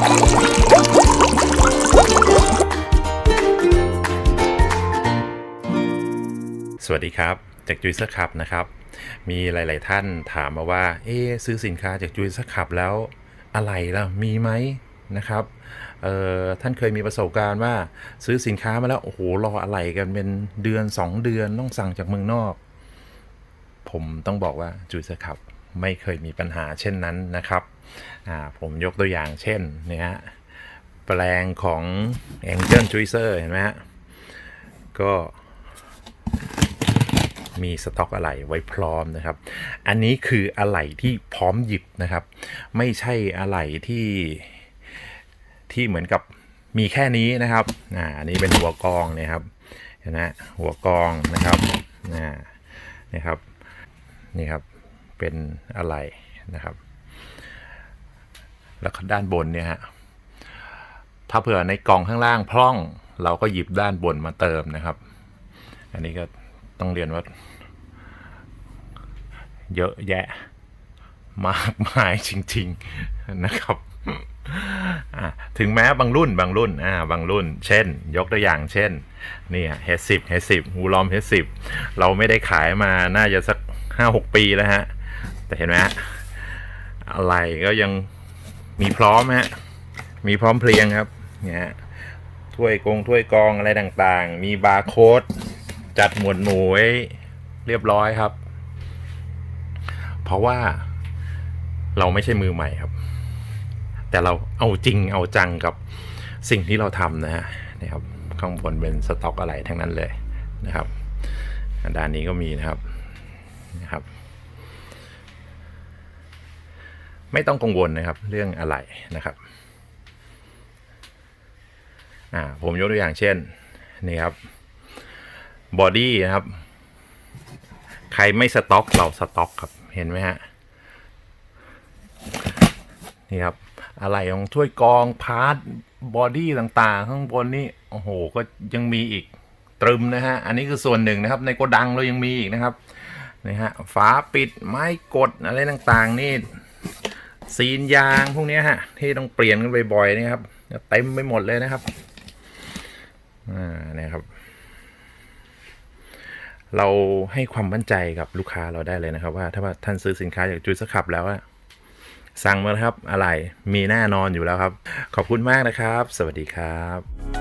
สวัสดีครับ จากจุยส์ขับนะครับ มีหลาย ๆ ท่านถามมาว่า เอ๊ซื้อสินค้าจากจุยส์ขับแล้วอะไรล่ะ มีไหมนะครับเอ่อท่านเคยมีประสบการณ์ว่าซื้อสินค้ามาแล้ว โอ้โห รออะไรกันเป็นเดือน 2 เดือนต้องสั่งจากเมืองนอก ผมต้องบอกว่าจุยส์ขับ ไม่เคยมีปัญหาเช่นนั้นนะครับผมยกตัวอย่างเช่นเนี่ยฮะแปลงของ Angel Juicer เห็นไหมฮะก็มีสต็อกอะไหล่ไว้พร้อมนะครับ อันนี้คืออะไหล่ที่พร้อมหยิบนะครับ ไม่ใช่อะไหล่ที่ที่เหมือนกับมีแค่นี้นะครับ อ่า อันนี้เป็นหัวกองเนี่ยครับเห็นไหมหัวกองนะครับ อ่านี่ครับ นี่ครับ เป็นอะไหล่นะครับ แล้วด้านบนเนี่ยฮะถ้าเผื่อในกล่องข้างล่างพร่อง เราก็หยิบด้านบนมาเติมนะครับ อันนี้ก็ต้องเรียนว่า เยอะแยะมากมายจริง ๆนะครับถึงแม้บางรุ่นบางรุ่นอ่าบางรุ่น เช่น ยกตัวอย่างเช่นนี่ย H10 H10 ฮูลอม H10 เราไม่ได้ขายมาน่าจะสักห้าหกปีแล้วฮะ แต่เห็นไหมฮะอะไรก็ยังมีพร้อมฮะมีพร้อมเพรียงครับเนี่ยถ้วยกงถ้วยกองอะไรต่างๆ มีบาร์โค้ดจัดหมวดหมู่ไว้เรียบร้อยครับ เพราะว่าเราไม่ใช่มือใหม่ครับ แต่เราเอาจริงเอาจังกับสิ่งที่เราทำนะฮะนี่ครับข้างบนเป็นสต็อกอะไรทั้งนั้นเลยนะครับ ด้านนี้ก็มีนะครับนะครับ ไม่ต้องกังวลนะครับเรื่องอะไรนะครับอ่าผมยกตัวอย่างเช่นนี่ครับบอดี้นะครับ ใครไม่สต็อกเราสต็อกครับเห็นไหมฮะนี่ครับอะไรของถ้วยกองพาร์ทบอดี้ต่างๆ ข้างบนนี่โอ้โหก็ยังมีอีกตรึมนะฮะ อันนี้คือส่วนหนึ่งนะครับ ในโกดังเรายังมีอีกนะครับนี่ฮะฝาปิดไม้กดอะไรต่างๆนี่ ซีนยางพวกนี้ฮะ ที่ต้องเปลี่ยนกันบ่อยๆนี่ครับเต็มไปหมดเลยนะครับอ่าเนี่ยครับ เราให้ความมั่นใจกับลูกค้าเราได้เลยนะครับ ว่าถ้าว่าท่านซื้อสินค้าจากจุยสขับแล้วอะสั่งมาครับ อะไรมีแน่นอนอยู่แล้วครับ ขอบคุณมากนะครับ สวัสดีครับ